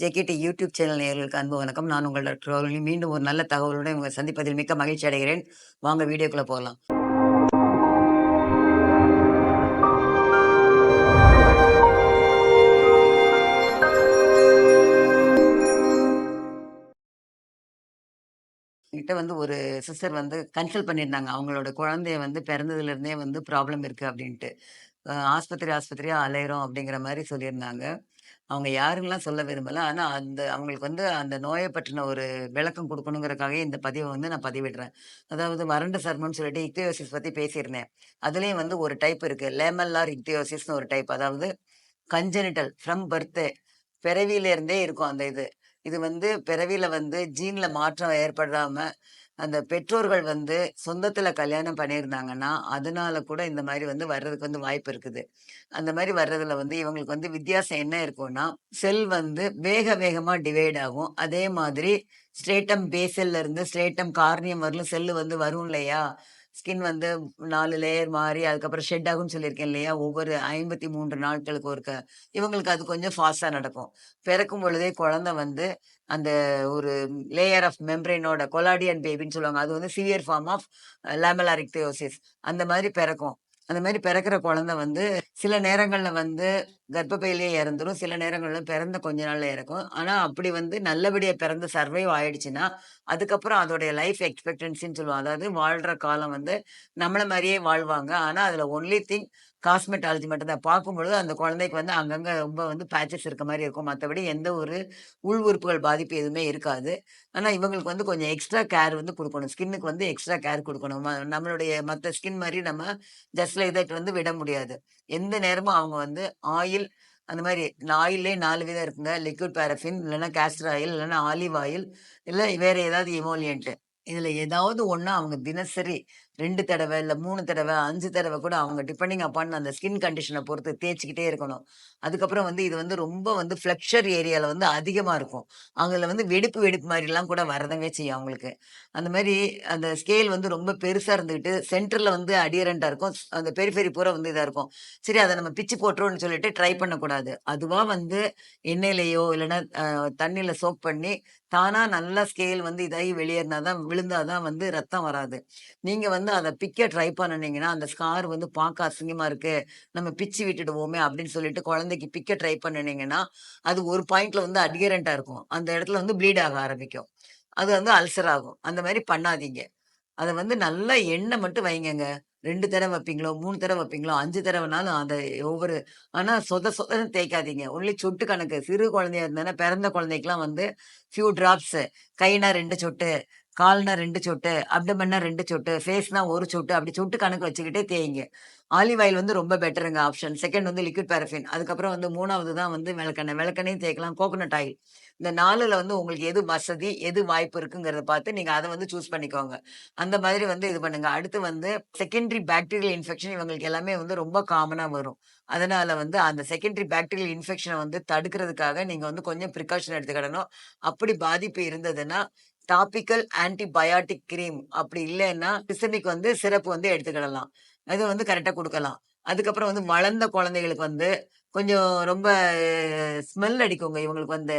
JKD YouTube channel நேயர்களுக்கு அன்பு வணக்கம். நான் உங்கள் டாக்டர் ரோலினி. மீண்டும் ஒரு நல்ல தகவலுடன் உங்களை சந்திப்பதில் மிக்க மகிழ்ச்சி அடைகிறேன். வாங்க வீடியோக்குள்ள போகலாம். என்கிட்ட வந்து ஒரு சிஸ்டர் வந்து கன்சல்ட் பண்ணியிருந்தாங்க. அவங்களோட குழந்தைய வந்து பிறந்ததுலேருந்தே வந்து ப்ராப்ளம் இருக்குது அப்படின்ட்டு ஆஸ்பத்திரி ஆஸ்பத்திரியாக அலையிறோம் அப்படிங்கிற மாதிரி சொல்லியிருந்தாங்க. அவங்க யாருங்கெல்லாம் சொல்ல விரும்பல. ஆனால் அந்த அவங்களுக்கு வந்து அந்த நோயை பற்றின ஒரு விளக்கம் கொடுக்கணுங்கிறக்காக இந்த பதிவை வந்து நான் பதிவிடுறேன். அதாவது வறண்ட சர்மம்னு சொல்லிட்டு இக்தியோசிஸ் பத்தி பேசியிருந்தேன். அதுலயும் வந்து ஒரு டைப் இருக்கு. லேமல்லார் இக்தியோசிஸ்ன்னு ஒரு டைப். அதாவது கன்ஜெனிட்டல் ஃப்ரம் பர்த்தே பிறவியில இருந்தே இருக்கும் அந்த இது. இது வந்து பிறவியில வந்து ஜீன்ல மாற்றம் ஏற்படாம, அந்த பெற்றோர்கள் வந்து சொந்தத்தில் கல்யாணம் பண்ணியிருந்தாங்கன்னா, அதனால கூட இந்த மாதிரி வந்து வர்றதுக்கு வந்து வாய்ப்பு இருக்குது. அந்த மாதிரி வர்றதுல வந்து இவங்களுக்கு வந்து வித்தியாசம் என்ன இருக்கும்னா, செல் வந்து வேக வேகமாக டிவைட் ஆகும். அதே மாதிரி ஸ்ட்ரேட்டம் பேசல்ல இருந்து ஸ்ட்ரேட்டம் கார்னியம் வரலும் செல்லு வந்து வரும் இல்லையா? ஸ்கின் வந்து நாலு லேயர் மாறி அதுக்கப்புறம் ஷெட் ஆகும்னு சொல்லியிருக்கேன் இல்லையா? ஒவ்வொரு 53 நாட்களுக்கு ஒருக்க. இவங்களுக்கு அது கொஞ்சம் ஃபாஸ்ட்டாக நடக்கும். பிறக்கும் பொழுதே குழந்தை வந்து அந்த ஒரு லேயர் ஆஃப் மெம்பரேனோட கொலாடியன் பேபின்னு சொல்லுவாங்க. அது வந்து severe form of lamellar ichthyosis அந்த மாதிரி பிறக்கும். அந்த மாதிரி பிறக்கிற குழந்தை வந்து சில நேரங்களில் வந்து கர்ப்பப்பையிலேயே இறந்துடும் சில நேரங்களில் பிறந்த கொஞ்ச நாள்ல இறக்கும். ஆனால் அப்படி வந்து நல்லபடியாக பிறந்து சர்வைவ் ஆயிடுச்சுன்னா, அதுக்கப்புறம் அதோடைய லைஃப் எக்ஸ்பெக்டன்சின்னு சொல்லுவோம். அதாவது வாழ்கிற காலம் வந்து நம்மளை மாதிரியே வாழ்வாங்க. ஆனால் அதில் ஒன்லி திங் காஸ்மெட்டாலஜி மட்டும் தான். பார்க்கும்பொழுது அந்த குழந்தைக்கு வந்து அங்கங்கே ரொம்ப வந்து பேச்சஸ் இருக்க மாதிரி இருக்கும். மற்றபடி எந்த ஒரு உள் உறுப்புகள் பாதிப்பு எதுவுமே இருக்காது. ஆனால் இவங்களுக்கு வந்து கொஞ்சம் எக்ஸ்ட்ரா கேர் வந்து கொடுக்கணும் ஸ்கின்னுக்கு வந்து எக்ஸ்ட்ரா கேர் கொடுக்கணும் நம்மளுடைய மற்ற ஸ்கின் மாதிரி நம்ம ஜஸ்ட் லைக் தட் வந்து விட முடியாது. எந்த நேரமும் அவங்க வந்து ஆயில் அந்த மாதிரி ஆயிலே நாலு விதம் இருக்குங்க. லிக்விட் பேரஃபின் இல்லைன்னா கேஸ்டர் ஆயில், இல்லைன்னா ஆலிவ் ஆயில், இல்லை வேற ஏதாவது இமோலியன்ட்டு இதில் ஏதாவது ஒன்று அவங்க தினசரி 2 தடவ, இல்ல 3 தடவ, 5 தடவ கூட அவங்க டிபெண்டிங் அப்பான் அந்த ஸ்கின் கண்டிஷன பொறுத்து தேய்ச்சுக்கிட்டே இருக்கணும். அதுக்கப்புறம் வந்து இது வந்து ரொம்ப வந்து ஃப்ளெக்சர் ஏரியால வந்து அதிகமா இருக்கும். அதுல வந்து வெடிப்பு வெடிப்பு மாரிலாம் கூட வரதாங்க செய்யும் அவங்களுக்கு. அந்த மாரி அந்த ஸ்கேல் வந்து ரொம்ப பெருசா இருந்துகிட்டு, சென்டர்ல வந்து அடியரன்ட்டா இருக்கும். அந்த பெரிஃபெரி பூரா வந்து இதா இருக்கும். சரி அத நம்ம பிச்சு போட்டுருவோம்னு சொல்லிட்டு ட்ரை பண்ணக்கூடாது. அதுவா வந்து எண்ணெயிலயோ இல்லன்னா அ தண்ணீல சோக் பண்ணி, தானா நல்லா ஸ்கேல் வந்து இதாகி வெளியேறினா தான் விழுந்தா தான் வந்து ரத்தம் வராது. நீங்க வந்து அதை பிக்க ட்ரை பண்ணுனீங்கன்னா, அந்த ஸ்கார் வந்து பார்க்க அசிங்கமா இருக்கு. நம்ம பிச்சு விட்டுடுவோமே அப்படின்னு சொல்லிட்டு குழந்தைக்கு பிக்க ட்ரை பண்ணினீங்கன்னா அது ஒரு பாயிண்ட்ல வந்து அட்கரண்டா இருக்கும். அந்த இடத்துல வந்து ப்ளீட் ஆக ஆரம்பிக்கும். அது வந்து அல்சர் ஆகும். அந்த மாதிரி பண்ணாதீங்க. அதை வந்து நல்லா எண்ணெய் மட்டும் வைங்கங்க. ரெண்டு தடவை வைப்பீங்களோ, மூணு தடவை வைப்பீங்களோ, அஞ்சு தடவைனாலும் அதை ஒவ்வொரு ஆனால் சொத சொதன்னு தேய்க்காதீங்க. ஒன்லி சொட்டு கணக்கு. சிறு குழந்தையா இருந்ததுன்னா, பிறந்த குழந்தைக்கெல்லாம் வந்து ஃபியூ ட்ராப்ஸ் கைனா ரெண்டு சொட்டு, கால்னா ரெண்டு சொட்டு, அப்டமன்னா ரெண்டு சொட்டு, ஃபேஸ்னா ஒரு சொட்டு அப்படி சொட்டு கணக்கு வச்சுக்கிட்டே தேய்ங்க. ஆலிவ் ஆயில் வந்து ரொம்ப பெட்டருங்க ஆப்ஷன். செகண்ட் வந்து லிக்விட் பேரஃபின் அதுக்கப்புறம் வந்து மூணாவது தான் வந்து விளக்கெண்ணெய். விளக்கெண்ணையும் தேய்க்கலாம். Coconut oil. இந்த நாலில் வந்து உங்களுக்கு எது வசதி, எது வாய்ப்பு இருக்குங்கிறத பார்த்து நீங்க அதை வந்து சூஸ் பண்ணிக்கோங்க. அந்த மாதிரி வந்து இது பண்ணுங்க. அடுத்து வந்து செகண்டரி பாக்டீரியல் இன்ஃபெக்ஷன் இவங்களுக்கு எல்லாமே வந்து ரொம்ப காமனா வரும். அதனால வந்து அந்த செகண்டரி பாக்டீரியல் இன்ஃபெக்ஷனை வந்து தடுக்கிறதுக்காக நீங்க வந்து கொஞ்சம் ப்ரிகாஷன் எடுத்துக்கிடணும். அப்படி பாதிப்பு இருந்ததுன்னா, டாபிக்கல் ஆன்டிபயாட்டிக் கிரீம் அப்படி இல்லைன்னா சிஸ்டமிக் வந்து சிறப்பு வந்து எடுத்துக்கிடலாம். அது வந்து கரெக்டாக கொடுக்கலாம் அதுக்கப்புறம் வந்து வளர்ந்த குழந்தைகளுக்கு வந்து கொஞ்சம் ரொம்ப ஸ்மெல் அடிக்குங்க இவங்களுக்கு வந்து.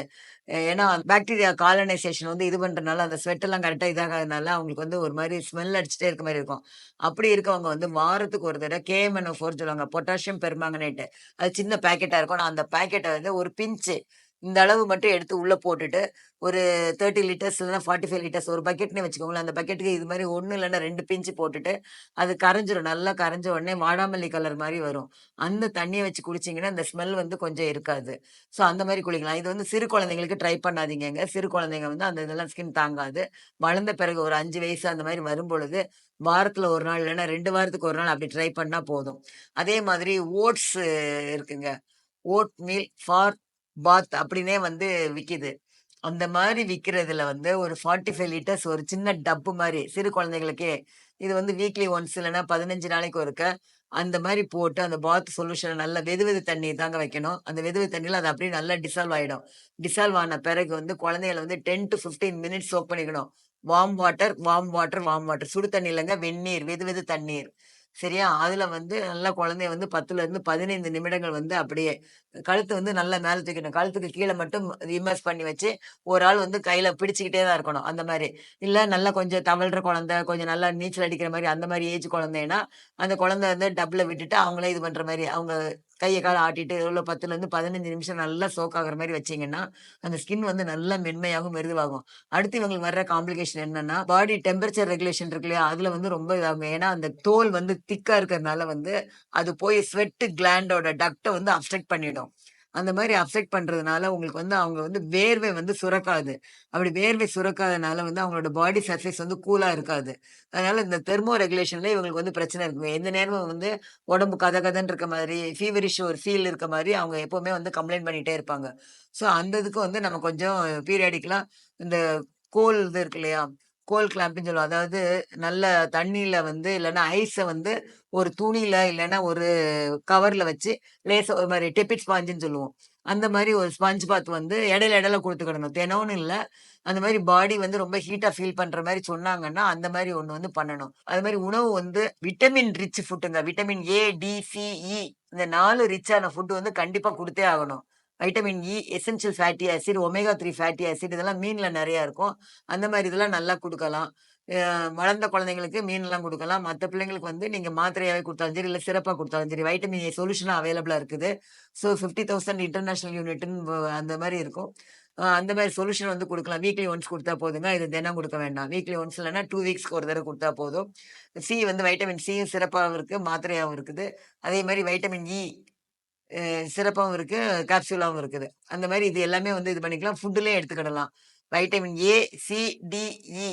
ஏன்னா பாக்டீரியா காலனைசேஷன் வந்து இது பண்ணுறதுனால அந்த ஸ்வெட்டெல்லாம் கரெக்டாக இதாகிறதுனால இதாகாதனால அவங்களுக்கு வந்து ஒரு மாதிரி ஸ்மெல் அடிச்சுட்டே இருக்க மாதிரி இருக்கும். அப்படி இருக்கவங்க வந்து வாரத்துக்கு ஒரு தடவை K M N O four சொல்லுவாங்க. Potassium permanganate. அது சின்ன பேக்கெட்டாக இருக்கும். நான் அந்த பேக்கெட்டை வந்து ஒரு பிஞ்சு இந்த அளவு மட்டும் எடுத்து உள்ள போட்டுட்டு, ஒரு 30 லிட்டர்ஸ் இல்லைன்னா ஃபார்ட்டி ஃபைவ் லிட்டர்ஸ் ஒரு பக்கெட்னே வச்சுக்கோங்களேன். அந்த பக்கெட்டுக்கு இது மாதிரி ஒன்று இல்லைன்னா ரெண்டு பிஞ்சு போட்டுட்டு, அது கரைஞ்சிரும். நல்லா கரைஞ்ச உடனே வாடாமல்லி கலர் மாதிரி வரும். அந்த தண்ணியை வச்சு குடிச்சிங்கன்னா அந்த ஸ்மெல் வந்து கொஞ்சம் இருக்காது. ஸோ அந்த மாதிரி குளிக்கலாம். இது வந்து சிறு குழந்தைங்களுக்கு ட்ரை பண்ணாதீங்கங்க. சிறு குழந்தைங்க வந்து அந்த இதெல்லாம் ஸ்கின் தாங்காது. வளர்ந்த பிறகு ஒரு அஞ்சு வயசு அந்த மாதிரி வரும்பொழுது, வாரத்தில் ஒரு நாள் இல்லைன்னா ரெண்டு வாரத்துக்கு ஒரு நாள் அப்படி ட்ரை பண்ணால் போதும். அதே மாதிரி ஓட்ஸ் இருக்குங்க. ஓட் மீல் ஃபார் பாத் அப்படின்னே வந்து விக்கிது. அந்த மாதிரி விக்கிறதுல வந்து ஒரு 45 லிட்டர்ஸ் ஒரு சின்ன டப்பு மாதிரி சிறு குழந்தைகளுக்கே, இது வந்து வீக்லி ஒன்ஸ் இல்லைன்னா பதினஞ்சு நாளைக்கு ஒருக்க, அந்த மாதிரி போட்டு அந்த பாத் சொல்யூஷனை நல்ல வெது வெது தண்ணி தாங்க வைக்கணும். அந்த வெது வெது தண்ணியில் அது அப்படியே நல்லா டிசால்வ் ஆகிடும் டிசால்வ் ஆன பிறகு வந்து குழந்தைகள வந்து 10 டூ 15 மினிட்ஸ் சோப் பண்ணிக்கணும். Warm water, warm water, warm water. சுடு தண்ணி இல்லைங்க வெந்நீர், வெது வெது தண்ணீர். சரியா? அதுல வந்து நல்ல குழந்தைய வந்து 10லருந்து 15 நிமிடங்கள் வந்து அப்படியே கழுத்து வந்து நல்லா மேல தூக்கிடணும். கழுத்துக்கு கீழே மட்டும் இம்மர்ஸ் பண்ணி வச்சு, ஒரு ஆள் வந்து கையில பிடிச்சுக்கிட்டே தான் இருக்கணும். அந்த மாதிரி இல்ல நல்லா கொஞ்சம் தவழ்ற குழந்தை, கொஞ்சம் நல்லா நீச்சல் அடிக்கிற மாதிரி அந்த மாதிரி ஏஜ் குழந்தைன்னா, அந்த குழந்தை வந்து டப்ல விட்டுட்டு அவங்களே இது பண்ற மாதிரி அவங்க கையை கால ஆட்டிட்டு எவ்வளோ 10லருந்து 15 நிமிஷம் நல்லா சோக் ஆகிற மாதிரி வச்சீங்கன்னா, அந்த ஸ்கின் வந்து நல்லா மென்மையாகவும் மெருதுவாகும் அடுத்து இவங்களுக்கு வர்ற காம்ப்ளிகேஷன் என்னன்னா, பாடி டெம்பரேச்சர் ரெகுலேஷன் இருக்கு இல்லையா? அதில் வந்து ரொம்ப இதாகும். ஏன்னா, அந்த தோல் வந்து திக்காக இருக்கிறதுனால வந்து, அது போய் ஸ்வெட்டு கிளாண்டோட டக்டை வந்து அப்ஸ்ட்ரக்ட் பண்ணிடும். அந்த மாதிரி அப்செட் பண்றதுனால உங்களுக்கு வந்து அவங்க வந்து வேர்வை வந்து சுரக்காது. அப்படி வேர்வை சுரக்காதனால வந்து அவங்களோட பாடி சர்ஃபேஸ் வந்து கூலா இருக்காது. அதனால இந்த தெர்மோ ரெகுலேஷன்ல இவங்களுக்கு வந்து பிரச்சனை இருக்குங்க. எந்த நேரமும் வந்து உடம்பு கதகதன்னு இருக்க மாதிரி ஃபீவரிஷ் ஒரு ஃபீல் இருக்க மாதிரி அவங்க எப்பவுமே வந்து கம்ப்ளைண்ட் பண்ணிட்டே இருப்பாங்க. ஸோ அந்த இதுக்கு வந்து நம்ம கொஞ்சம் பீரியாடிக்கலாம் இந்த கோல் இது இருக்கு இல்லையா? கோல் கிளாம்ப்னு சொல்லுவோம். அதாவது நல்ல தண்ணியில் வந்து இல்லைன்னா ஐஸை வந்து ஒரு துணியில் இல்லைன்னா ஒரு கவரில் வச்சு லேசாக ஒரு மாதிரி டெபிட் ஸ்பாஞ்சுன்னு சொல்லுவோம். அந்த மாதிரி ஒரு ஸ்பாஞ்ச் பாத் வந்து இடையில இடையில கொடுத்துக்கிடணும் தினம்னு இல்லை அந்த மாதிரி பாடி வந்து ரொம்ப ஹீட்டா ஃபீல் பண்ற மாதிரி சொன்னாங்கன்னா, அந்த மாதிரி ஒன்று வந்து பண்ணணும். அது மாதிரி உணவு வந்து விட்டமின் ரிச் ஃபுட்டுங்க. விட்டமின் ஏ, டி, e இந்த நாலு ரிச்சான ஃபுட்டு வந்து கண்டிப்பா கொடுத்தே ஆகணும். Vitamin E, essential fatty acid, omega three fatty acid இதெல்லாம் மீனில் நிறையா இருக்கும். அந்த மாதிரி இதெல்லாம் நல்லா கொடுக்கலாம் வளர்ந்த குழந்தைங்களுக்கு மீன்லாம் கொடுக்கலாம் மற்ற பிள்ளைங்களுக்கு வந்து நீங்கள் மாத்திரையாகவே கொடுத்தாலும் சரி, இல்லை சிறப்பாக கொடுத்தாலும் சரி. வைட்டமின் ஏ சொல்யூஷனாக அவைலபிளாக இருக்குது. ஸோ 50,000 இன்டர்நேஷனல் யூனிட்னு அந்த மாதிரி இருக்கும். அந்த மாதிரி சொல்யூஷன் வந்து கொடுக்கலாம் வீக்லி ஒன்ஸ் கொடுத்தா போதுங்க. இது தினம் கொடுக்க வேண்டாம். வீக்லி ஒன்ஸ் இல்லைனா டூ வீக்ஸ்க்கு ஒரு தடவை கொடுத்தா போதும். சி வந்து வைட்டமின் சியும் சிறப்பாகவும் இருக்குது மாத்திரையாகவும் இருக்குது. அதே மாதிரி வைட்டமின் இ சிறப்பாகவும் இருக்குது கேப்சூலாகவும் இருக்குது. அந்த மாதிரி இது எல்லாமே வந்து இது பண்ணிக்கலாம். ஃபுட்டுலேயே எடுத்துக்கிடலாம். Vitamin A, C, D E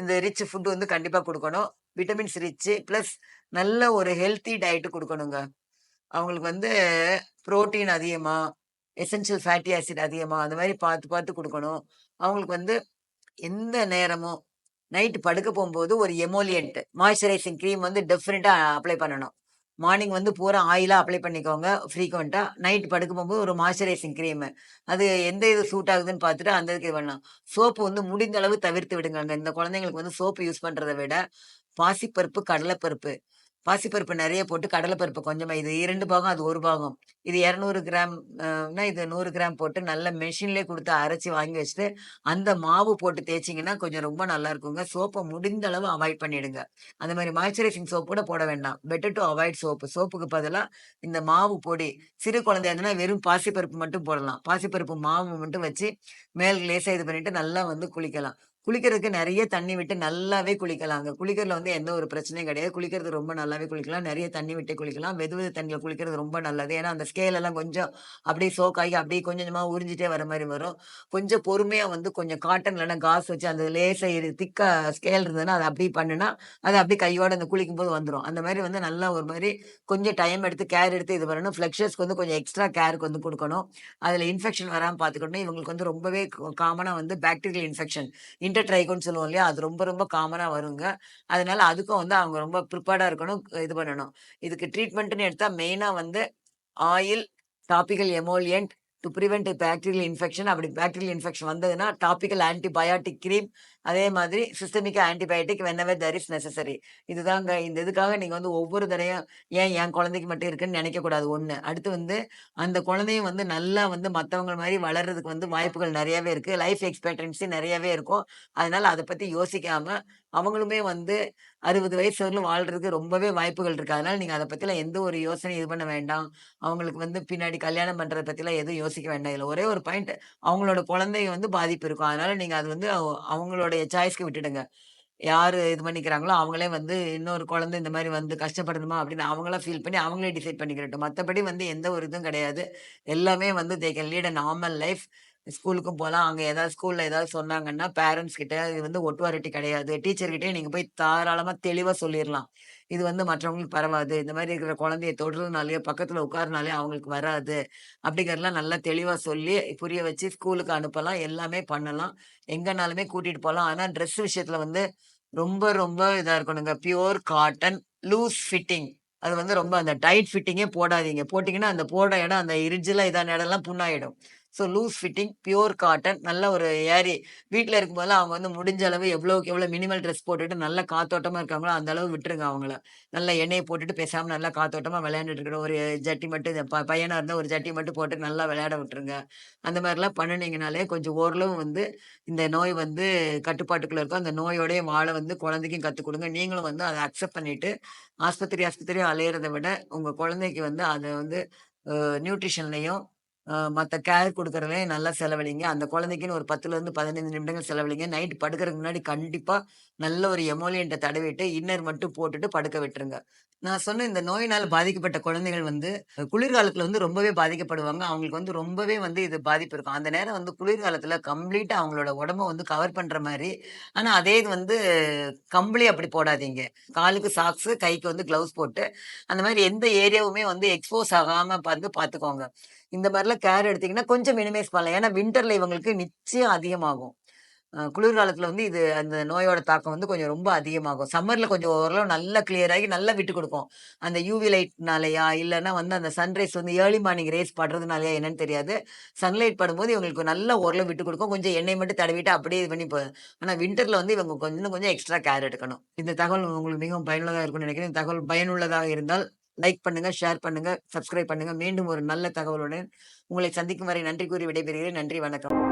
இந்த ரிச் ஃபுட்டு வந்து கண்டிப்பாக கொடுக்கணும் விட்டமின்ஸ் ரிச்சு ப்ளஸ் நல்ல ஒரு ஹெல்த்தி டயட்டு கொடுக்கணுங்க அவங்களுக்கு வந்து புரோட்டீன் அதிகமாக எசென்ஷியல் ஃபேட்டி ஆசிட் அதிகமாக அந்த மாதிரி பார்த்து பார்த்து கொடுக்கணும் அவங்களுக்கு வந்து எந்த நேரமும் நைட்டு படுக்க போகும்போது ஒரு எமோலியன்ட் மாய்ஸ்சரைசிங் க்ரீம் வந்து டெஃபினட்டா அப்ளை பண்ணணும். மார்னிங் வந்து பூரா ஆயிலாக அப்ளை பண்ணிக்கோங்க ஃப்ரீக்வெண்ட்டாக நைட் படுக்க போகும்போது ஒரு மாய்ஸ்சரைசிங் க்ரீமு அது எந்த இது சூட் ஆகுதுன்னு பார்த்துட்டு அந்த இதுக்கு இது பண்ணலாம். சோப்பு வந்து முடிந்த அளவு தவிர்த்து விடுங்க இந்த குழந்தைங்களுக்கு வந்து சோப்பு யூஸ் பண்ணுறதை விட, பாசிப்பருப்பு, கடலைப்பருப்பு பாசிப்பருப்பு நிறைய போட்டு கடலைப்பருப்பு கொஞ்சமாக இது இரண்டு பாகம், அது ஒரு பாகம். இது இரநூறு கிராம்னா இது நூறு கிராம் போட்டு நல்ல மெஷின்லயே கொடுத்து அரைச்சி வாங்கி வச்சுட்டு, அந்த மாவு போட்டு தேய்ச்சிங்கன்னா கொஞ்சம் ரொம்ப நல்லா இருக்குங்க. சோப்பை முடிந்த அளவு அவாய்ட் பண்ணிடுங்க. அந்த மாதிரி மாய்ஸ்சரைசிங் சோப்பு கூட போட வேண்டாம். Better to avoid soap. சோப்புக்கு பதிலாக இந்த மாவு பொடி சிறு குழந்தையா இருந்ததுன்னா வெறும் பாசிப்பருப்பு மட்டும் போடலாம். பாசிப்பருப்பு மாவு மட்டும் வச்சு மேல் லேசாக இது பண்ணிட்டு நல்லா வந்து குளிக்கலாம். குளிக்கிறதுக்கு நிறைய தண்ணி விட்டு நல்லாவே குளிக்கலாங்க. குளிக்கிறதுல வந்து எந்த ஒரு பிரச்சனையும் கிடையாது. குளிக்கிறது ரொம்ப நல்லாவே குளிக்கலாம். நிறைய தண்ணி விட்டு குளிக்கலாம். வெது வெது தண்ணியில் குளிக்கிறது ரொம்ப நல்லது. ஏன்னா, அந்த ஸ்கேல் எல்லாம் கொஞ்சம் அப்படியே சோக்காகி அப்படியே கொஞ்சம் கொஞ்சமாக உறிஞ்சிட்டே வர மாதிரி வரும். கொஞ்சம் பொறுமையாக வந்து கொஞ்சம் காட்டன் இல்லைன்னா காசு வச்சு அந்த லேசை இரு திக்கா ஸ்கேல் இருந்ததுன்னா, அதை அப்படியே பண்ணுனா, அது அப்படியே கையோட அந்த குளிக்கும் போது வந்துடும் அந்த மாதிரி வந்து நல்லா ஒரு மாதிரி கொஞ்சம் டைம் எடுத்து கேர் எடுத்து இது பண்ணணும். ஃப்ளெக்ஷர்ஸ்க்கு வந்து கொஞ்சம் எக்ஸ்ட்ரா கேருக்கு வந்து கொடுக்கணும் அதில் இன்ஃபெக்ஷன் வராமல் பார்த்துக்கணும். இவங்களுக்கு வந்து ரொம்பவே காமனாக வந்து பாக்டீரியல் இன்ஃபெக்ஷன் இன்டர்ட்ரைகோன்னு சொல்லுவோம் இல்லையா? அது ரொம்ப ரொம்ப காமனாக வருங்க. அதனால அதுக்கும் வந்து அவங்க ரொம்ப ப்ரிப்பேர்டாக இருக்கணும். இது பண்ணணும். இதுக்கு ட்ரீட்மெண்ட்டுன்னு எடுத்தால் மெயினாக வந்து oil, topical emollient to prevent bacterial infection. அப்படி பாக்டீரியல் இன்ஃபெக்ஷன் வந்ததுன்னா, டாபிக்கல் ஆன்டிபயாட்டிக் கிரீம். அதே மாதிரி systemic antibiotic whenever there is necessary. இதுதாங்க. இந்த இதுக்காக நீங்கள் வந்து ஒவ்வொரு தடையும் ஏன் என் குழந்தைக்கு மட்டும் இருக்குன்னு நினைக்கக்கூடாது ஒன்று அடுத்து வந்து அந்த குழந்தையும் வந்து நல்லா வந்து மற்றவங்க மாதிரி வளர்றதுக்கு வந்து வாய்ப்புகள் நிறையாவே இருக்குது லைஃப் எக்ஸ்பெக்டன்சி நிறையாவே இருக்கும். அதனால் அதை பற்றி யோசிக்காமல் அவங்களுமே வந்து 60 வயசு வரலும் வாழ்றதுக்கு ரொம்பவே வாய்ப்புகள் இருக்கு. அதனால நீங்க அதை பற்றிலாம் எந்த ஒரு யோசனையும் இது பண்ண வேண்டாம். அவங்களுக்கு வந்து பின்னாடி கல்யாணம் பண்றத பற்றிலாம் எதுவும் யோசிக்க வேண்டாம். இல்லை ஒரே ஒரு பாயிண்ட் அவங்களோட குழந்தைங்க வந்து பாதிப்பு இருக்கும். அதனால நீங்க அது வந்து அவங்களோட அவங்களுடைய சாய்ஸ்க்கு விட்டுடுங்க. யாரு இது பண்ணிக்கிறாங்களோ, அவங்களே வந்து இன்னொரு குழந்தை இந்த மாதிரி வந்து கஷ்டப்படணுமா அப்படின்னு அவங்களா ஃபீல் பண்ணி அவங்களே டிசைட் பண்ணிக்கிறட்டும். மற்றபடி வந்து எந்த ஒரு இதுவும் கிடையாது. எல்லாமே வந்து they can lead a normal life. ஸ்கூலுக்கும் போகலாம் அங்கே ஏதாவது ஸ்கூலில் ஏதாவது சொன்னாங்கன்னா, பேரண்ட்ஸ் கிட்ட இது வந்து ஒட்டுவாரிட்டி கிடையாது. டீச்சர்கிட்டே நீங்கள் போய் தாராளமாக தெளிவாக சொல்லிடலாம் இது வந்து மற்றவங்களுக்கு பரவாது. இந்த மாதிரி இருக்கிற குழந்தைய தொடுறதுனாலயோ, பக்கத்தில் உட்காருனாலே அவங்களுக்கு வராது. அப்படிங்கிறதெல்லாம் நல்லா தெளிவாக சொல்லி, புரிய வச்சு ஸ்கூலுக்கு அனுப்பலாம். எல்லாமே பண்ணலாம். எங்கனாலுமே கூட்டிகிட்டு போகலாம் ஆனால் ட்ரெஸ் விஷயத்தில் வந்து ரொம்ப ரொம்ப இதாக இருக்கணுங்க. Pure cotton, loose fitting. அது வந்து ரொம்ப அந்த டைட் ஃபிட்டிங்கே போடாதீங்க. போட்டிங்கன்னா அந்த போடுற இடம் அந்த இரிஜிலா இதான இடம்லாம் புண்ணாயிடும். So loose fitting, pure cotton நல்ல ஒரு ஏரி வீட்டில் இருக்கும்போது அவங்க வந்து முடிஞ்ச அளவு எவ்வளோக்கு எவ்வளோ மினிமல் ட்ரெஸ் போட்டுட்டு நல்ல காத்தோட்டமாக இருக்காங்களோ, அந்த அளவு விட்டுருங்க அவங்கள. நல்லா எண்ணெயை போட்டுட்டு பேசாமல் நல்லா காத்தோட்டமாக விளையாண்டுட்டு இருக்கணும். ஒரு ஜட்டி மட்டும் ப பையனாக இருந்தால் ஒரு ஜட்டி மட்டும் போட்டு நல்லா விளையாட விட்டுருங்க. அந்த மாதிரிலாம் பண்ணினீங்கனாலே கொஞ்சம் ஓரளவு வந்து இந்த நோய் வந்து கட்டுப்பாட்டுக்குள்ளே இருக்கும். அந்த நோயோடைய வாழை வந்து குழந்தைக்கும் கற்றுக் கொடுங்க நீங்களும் வந்து அதை அக்செப்ட் பண்ணிட்டு, ஆஸ்பத்திரி ஆஸ்பத்திரியும் அலையிறதை விட, உங்கள் குழந்தைக்கு வந்து அதை வந்து நியூட்ரிஷன்லையும் மத்த கேர் குடுக்கறதுலயும் நல்லா செலவழிங்க. அந்த குழந்தைக்குன்னு ஒரு 10லருந்து 15 நிமிடங்கள் செலவழிங்க. நைட் படுக்கறதுக்கு முன்னாடி கண்டிப்பா நல்ல ஒரு எமோலியன்ட்ட தடவிட்டு, இன்னர் மட்டும் போட்டுட்டு படுக்க விட்டுருங்க. நான் சொன்ன இந்த நோயினால பாதிக்கப்பட்ட குழந்தைகள் வந்து, குளிர்காலத்துல வந்து ரொம்பவே பாதிக்கப்படுவாங்க. அவங்களுக்கு வந்து ரொம்பவே வந்து இது பாதிப்பு இருக்கும். அந்த நேரம் வந்து குளிர்காலத்துல கம்ப்ளீட்டா அவங்களோட உடம்ப வந்து கவர் பண்ற மாரி, ஆனா அதே இது வந்து கம்பளி அப்படி போடாதீங்க. காலுக்கு சாக்ஸு, கைக்கு வந்து கிளவுஸ் போட்டு, அந்த மாரி எந்த ஏரியாவுமே வந்து எக்ஸ்போஸ் ஆகாம வந்து பாத்துக்கோங்க. இந்த மாதிரிலாம் கேர் எடுத்தீங்கன்னா, கொஞ்சம் மினிமைஸ் பண்ணலாம். ஏன்னா வின்டர்ல இவங்களுக்கு நிச்சயம் அதிகமாகும். குளிர்காலத்தில் வந்து இது அந்த நோயோட தாக்கம் வந்து கொஞ்சம் ரொம்ப அதிகமாகும். சம்மரில் கொஞ்சம் ஓரளவு நல்லா கிளியர் ஆகி நல்லா விட்டு கொடுக்கும் அந்த யூவி லைட்னாலயா, இல்லைன்னா வந்து அந்த சன்ரைஸ் வந்து ஏர்லி மார்னிங் ரேஸ் படுறதுனாலயா என்னன்னு தெரியாது. சன்லைட் படும்போது இவங்களுக்கு நல்லா ஓரளவு விட்டு கொடுக்கும் கொஞ்சம் எண்ணெய் மட்டும் தடவிட்டு அப்படியே இது பண்ணி ஆனால் ஆனா வந்து இவங்க கொஞ்சம் கொஞ்சம் எக்ஸ்ட்ரா கேர் எடுக்கணும். இந்த தகவல் உங்களுக்கு மிகவும் பயனுள்ளதாக இருக்கும்னு நினைக்கிறேன். இந்த தகவல் பயனுள்ளதாக இருந்தால் லைக் பண்ணுங்க, ஷேர் பண்ணுங்க, சப்ஸ்கிரைப் பண்ணுங்க. மீண்டும் ஒரு நல்ல தகவலுடன் உங்களை சந்திக்கும் வரை நன்றி கூறி விடைபெறுகிறேன். நன்றி, வணக்கம்.